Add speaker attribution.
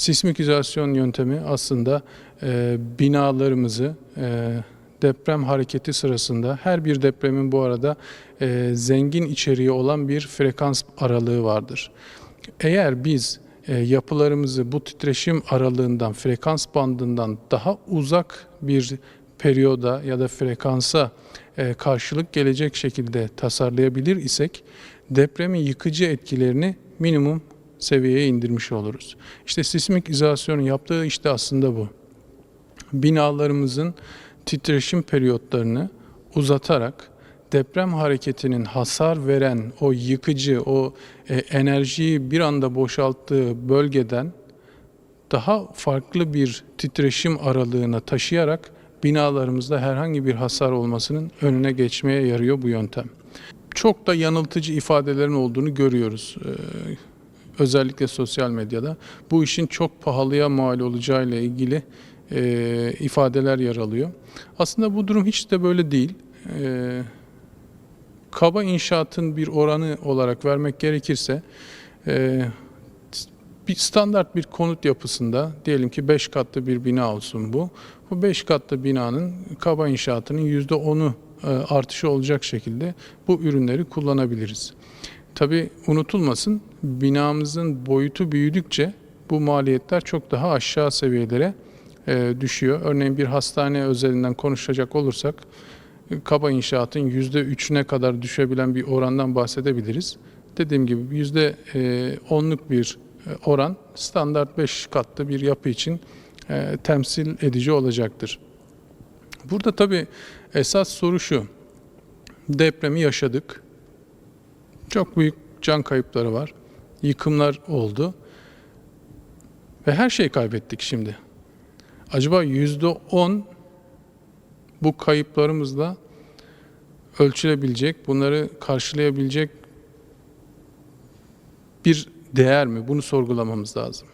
Speaker 1: Sismik izolasyon yöntemi aslında e, binalarımızı e, deprem hareketi sırasında her bir depremin bu arada e, zengin içeriği olan bir frekans aralığı vardır. Eğer biz e, yapılarımızı bu titreşim aralığından, frekans bandından daha uzak bir periyoda ya da frekansa e, karşılık gelecek şekilde tasarlayabilir isek depremin yıkıcı etkilerini minimum seviyeye indirmiş oluruz. İşte sismik izolasyonun yaptığı işte aslında bu. Binalarımızın titreşim periyotlarını uzatarak deprem hareketinin hasar veren o yıkıcı, o e, enerjiyi bir anda boşalttığı bölgeden daha farklı bir titreşim aralığına taşıyarak binalarımızda herhangi bir hasar olmasının önüne geçmeye yarıyor bu yöntem. Çok da yanıltıcı ifadelerin olduğunu görüyoruz. Özellikle sosyal medyada. Bu işin çok pahalıya mal olacağı ile ilgili e, ifadeler yer alıyor. Aslında bu durum hiç de böyle değil. Ee, kaba inşaatın bir oranı olarak vermek gerekirse e, bir standart bir konut yapısında diyelim ki 5 katlı bir bina olsun bu. Bu 5 katlı binanın kaba inşaatının %10'u e, artışı olacak şekilde bu ürünleri kullanabiliriz. Tabi unutulmasın binamızın boyutu büyüdükçe bu maliyetler çok daha aşağı seviyelere e, düşüyor. Örneğin bir hastane özelinden konuşacak olursak e, kaba inşaatın %3'üne kadar düşebilen bir orandan bahsedebiliriz. Dediğim gibi %10'luk bir e, oran standart 5 katlı bir yapı için temsil edici olacaktır. Burada tabii esas soru şu. Depremi yaşadık. Çok büyük can kayıpları var. Yıkımlar oldu. Ve her şeyi kaybettik şimdi. Acaba yüzde on bu kayıplarımızla ölçülebilecek, bunları karşılayabilecek bir değer mi? Bunu sorgulamamız lazım.